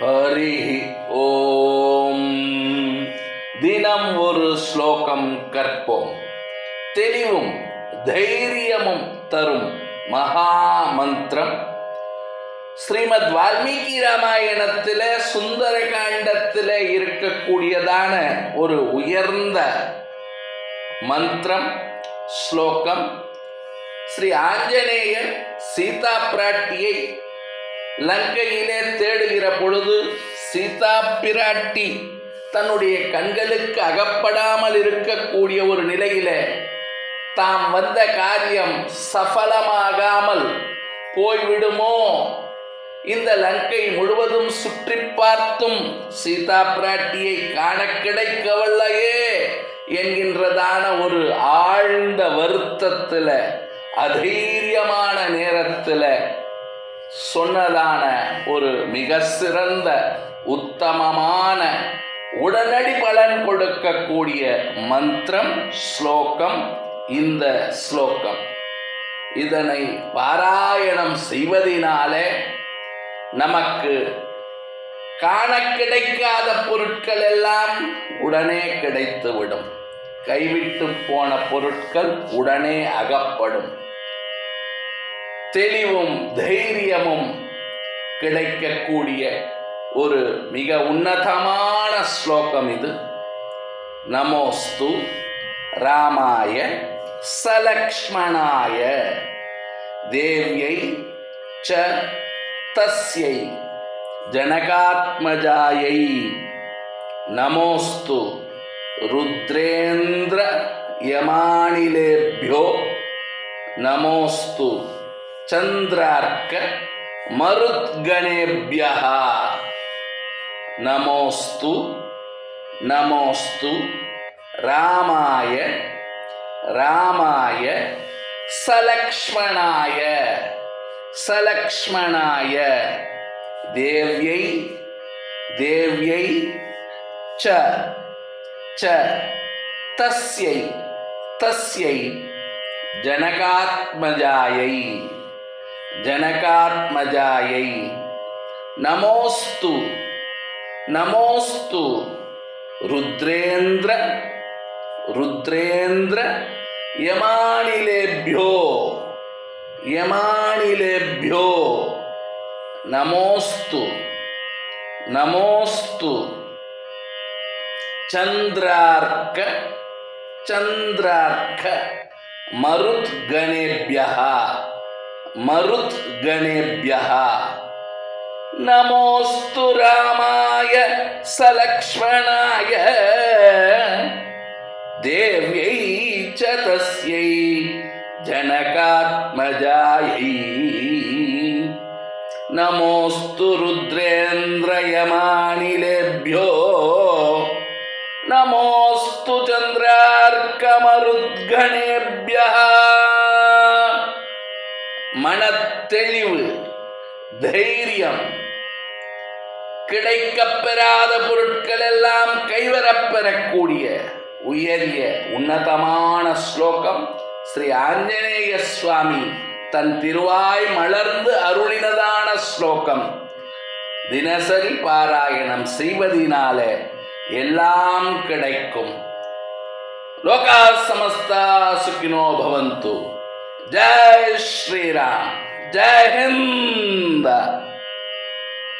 ஹரி ஓம். தினம் ஒரு ஸ்லோகம் கற்போம். தெளிவும் தைரியமும் தரும் மகா மந்திரம். ஸ்ரீமத் வால்மீகி ராமாயணத்தில் சுந்தர காண்டத்தில் இருக்கக்கூடியதான ஒரு உயர்ந்த மந்திரம் ஸ்லோகம். ஸ்ரீ ஆஞ்சநேயர் சீதா பிராட்டியை லங்கையிலே தேடுகிற பொழுது சீதா பிராட்டி தன்னுடைய கண்களுக்கு அகப்படாமல் இருக்கக்கூடிய ஒரு நிலையில தாம் வந்த காரியம் சஃலமாகாமல் போய்விடுமோ? இந்த லங்கை முழுவதும் சுற்றி பார்த்தும் சீதா பிராட்டியை காண கிடைக்கவில்லையே என்கின்றதான ஒரு ஆழ்ந்த வருத்தத்தில் அதைரியமான நேரத்தில் சொன்னதான ஒரு மிக சிறந்த உத்தமமான உடனடி பலன் கொடுக்கக்கூடிய மந்திரம் ஸ்லோகம் இந்த ஸ்லோகம். இதனை பாராயணம் செய்வதினாலே நமக்கு காண கிடைக்காத பொருட்கள் எல்லாம் உடனே கிடைத்துவிடும். கைவிட்டு போன பொருட்கள் உடனே அகப்படும். தெளிவும் தைரியமும் கிடைக்கக்கூடிய ஒரு மிக உன்னதமான ஸ்லோகம் இது. நமோஸ்து ராமாய சலக்ஷ்மணாய. தேவியை ச தஸ்யை ஜனகாத்மஜாயை. நமோஸ்து ருத்ரேந்திர யமானிலேபியோ. நமோஸ்து चन्द्रार्क मरुद्गणेभ्यः। नमोस्तु नमोस्तु रामाय रामाय, सलक्ष्मणाय सलक्ष्मणाय। देव्यै देव्यै, च च, तस्यै तस्यै, जनकात्मजायै। ಜನಕಾತ್ಮಜಾಯೈ. ನಮೋಸ್ತು. ನಮೋಸ್ತು. ರುದ್ರೇಂದ್ರ. ರುದ್ರೇಂದ್ರ. ಯಮಾಣಿಲೇಭ್ಯೋ ಯಮಾಣಿಲೇಭ್ಯೋ ನಮೋಸ್ತು. ನಮೋಸ್ತು. ಚಂದ್ರಾರ್ಕ. ಚಂದ್ರಾರ್ಕ. ಮರುದ್ಗಣೇಭ್ಯ. मरुद्गणेभ्यः। नमोऽस्तु रामाय सलक्ष्मणाय। देव्यै च तस्यै जनकात्मजायै। नमोऽस्तु रुद्रेन्द्रयमानिलेभ्यो नमोऽस्तु चन्द्रार्कमरुद्गणेभ्यः। மனத்தெளிவு தைரியம் கிடைக்கப்பெறாத பொருட்கள் எல்லாம் கைவரப்பெறக்கூடிய உயரிய உன்னதமான ஸ்லோகம் ஸ்ரீ ஆஞ்சநேய சுவாமி தன் திருவாய் மலர்ந்து அருளினதான ஸ்லோகம். தினசரி பாராயணம் செய்வதினாலே எல்லாம் கிடைக்கும். லோகா சமஸ்தா சுகினோ பவந்து. জয় শ্রীরাম জয় হিন্দ